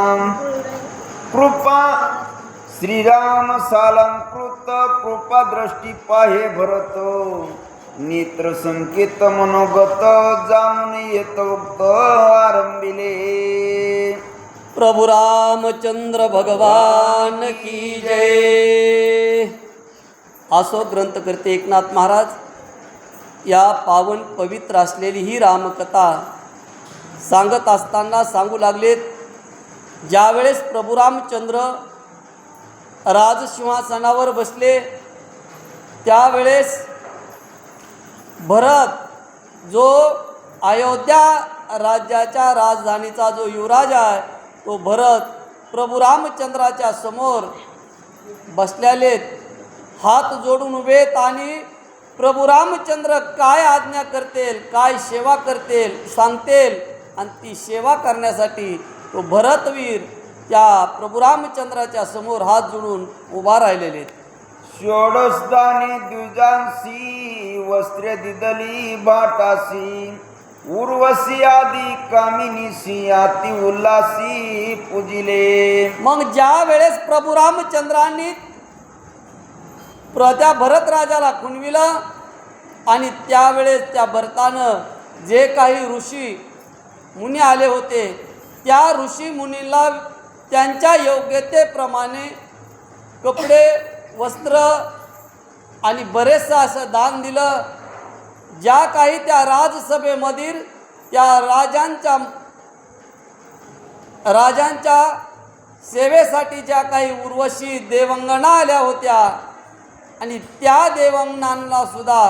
कृपा श्रीराम सालंकृत कृपा दृष्टी पाहे भरत नेत्र संकेत मनोगत जाणून येत उक्त आरंभिले. प्रभु रामचंद्र भगवान की जय. असो ग्रंथकर्ते एकनाथ महाराज. या पावन पवित्र असलेली ही रामकथा सांगत असताना सांगू लागलेत ज्यावेळेस प्रभू रामचंद्र राजसिंहासनावर बसले त्यावेळेस भरत जो अयोध्या राज्याच्या राजधानीचा जो युवराज आहे तो भरत प्रभू रामचंद्राच्या समोर बसलेलेत हात जोडून उभेत आणि प्रभू रामचंद्र काय आज्ञा करतील काय सेवा करतील सांगतील आणि ती सेवा करण्यासाठी तो भरतवीर त्या प्रभू रामचंद्राच्या समोर हात जोडून उभा राहिलेले. षोडशदानी द्विजांसी वस्त्रे दिदली भाटासी उर्वशी आदी कामिनीसी अति उल्लासी पूजिले मग ज्या वेळेस प्रभू रामचंद्रांनी त्या भरत राजाला खुणविलं आणि त्यावेळेस त्या भरतानं जे काही ऋषी मुनी आले होते त्या ऋषी मुनीला त्यांच्या योग्यतेप्रमाणे कपडे वस्त्र आणि बरेचसं असं दान दिलं. ज्या काही त्या राजसभेमधील त्या राजांच्या राजांच्या सेवेसाठी ज्या काही उर्वशी देवंगणा आल्या होत्या आणि त्या देवंगणांना सुद्धा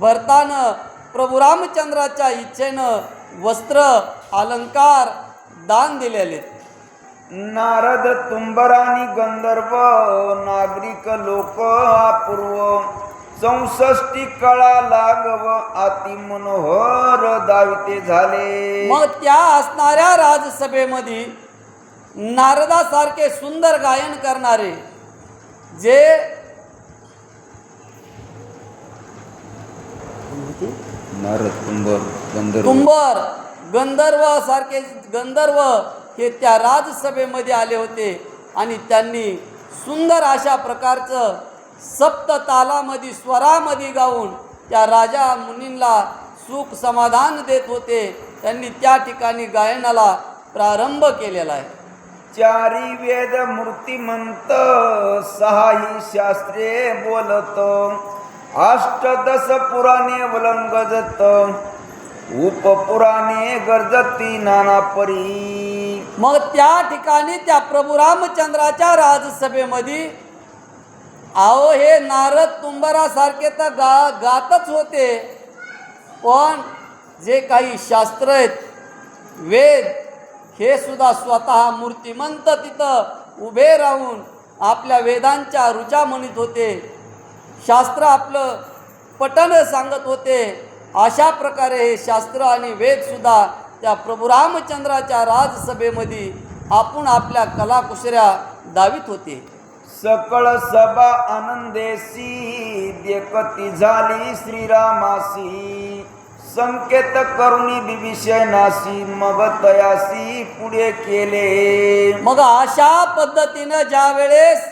भरतानं प्रभू रामचंद्राच्या इच्छेनं वस्त्र अलंकार दान दिलेले नारद तुंबरानी गंधर्व नागरिक लोक अपूर्व चौसष्टी कळा लागव अति मनोहर दाविते झाले. मग त्या असणाऱ्या राजसभेमध्ये नारदासारखे सुंदर गायन करणारे जे नारद तुंबर गंधर्व. कुंभर गंधर्व सारखे गंधर्व हे त्या राजसभेमध्ये आले होते आणि त्यांनी सुंदर अशा प्रकारचं सप्त तालामध्ये स्वरामध्ये गाऊन त्या राजा मुनींना सुख समाधान देत होते. त्यांनी त्या ठिकाणी गायनाला प्रारंभ केलेला आहे. चारी वेद मूर्तिमंत सहाही शास्त्रे बोलत. अष्टदश पुराणे वलंगजत. उपपुराणे गरजती नाना परी मग त्या ठिकाणी त्या प्रभू रामचंद्राच्या राजसभेमध्ये अहो हे नारद तुंबरासारखे तर गा गातच होते. पण जे काही शास्त्र आहेत वेद हे सुद्धा स्वतः मूर्तिमंत तिथं उभे राहून आपल्या वेदांच्या रुचा म्हणत होते. शास्त्र आपलं पठण सांगत होते. अशा प्रकारे हे शास्त्र आणि वेदसुद्धा त्या प्रभू रामचंद्राच्या राजसभेमध्ये आपण आपल्या कलाकुसऱ्या दावीत होते. सकळ सभा आनंदेसी देखती झाली श्रीरामासी. संकेत करुणी बिभीषणासी मग तयासी पुढे केले. मग अशा पद्धतीनं ज्या वेळेस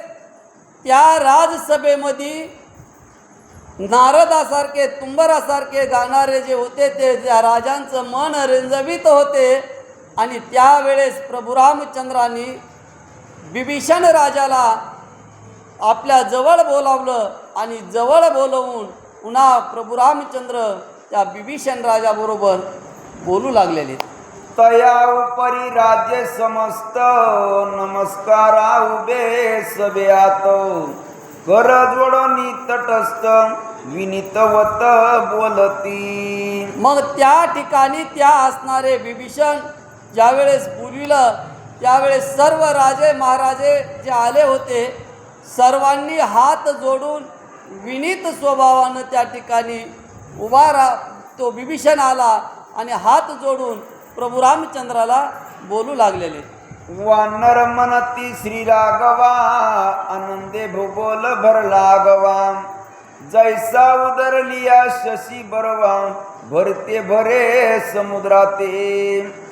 त्या राजसभेमध्ये नारदासारखे तुंबरासारखे गाणारे जे होते ते त्या राजांचं मन रंजवित होते. आणि त्यावेळेस प्रभू रामचंद्रांनी बिभीषण राजाला आपल्या जवळ बोलावलं आणि जवळ बोलवून पुन्हा प्रभू रामचंद्र त्या बिभीषण राजाबरोबर बोलू लागलेले. तया उपरी राज्य समस्त नमस्कारा उभे सभ्यात कर जोडणी तटस्थ विनितवत बोलती. मग त्या ठिकाणी त्या असणारे विभीषण ज्यावेळेस बोलविलं त्यावेळेस सर्व राजे महाराजे जे आले होते सर्वांनी हात जोडून विनीत स्वभावानं त्या ठिकाणी उभा रा तो विभीषण आला आणि हात जोडून प्रभू रामचंद्राला बोलू लागलेले. वानर मनती श्री राघवा आनंदे भूगोल भरला गवा जैसा उदरलिया शशी बरवा भरते भरे समुद्राते.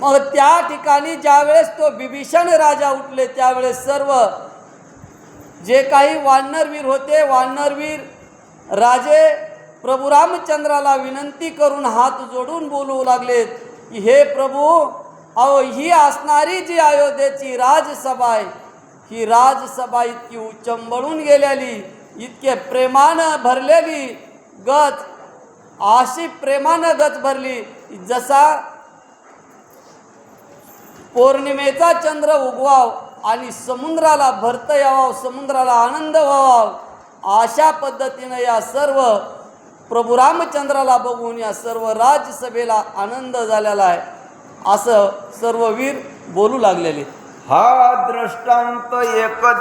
मग त्या ठिकाणी ज्यावेळेस तो बिभीषण राजा उठले त्यावेळेस सर्व जे काही वानरवीर होते वानरवीर राजे प्रभू रामचंद्राला विनंती करून हात जोडून बोलू लागलेत की हे प्रभू अहो ही असणारी जी अयोध्येची राजसभा आहे ही राजसभा इतकी उचंबळून गेलेली इतके प्रेमानं भरलेली गत अशी प्रेमानं गत भरली जसा पौर्णिमेचा चंद्र उगवाव आणि समुद्राला भरत यावाव समुद्राला आनंद व्हावा अशा पद्धतीनं या सर्व प्रभू रामचंद्राला बघून या सर्व राजसभेला आनंद झालेला आहे. असं सर्व वीर बोलू लागलेले. हा दृष्टांत एक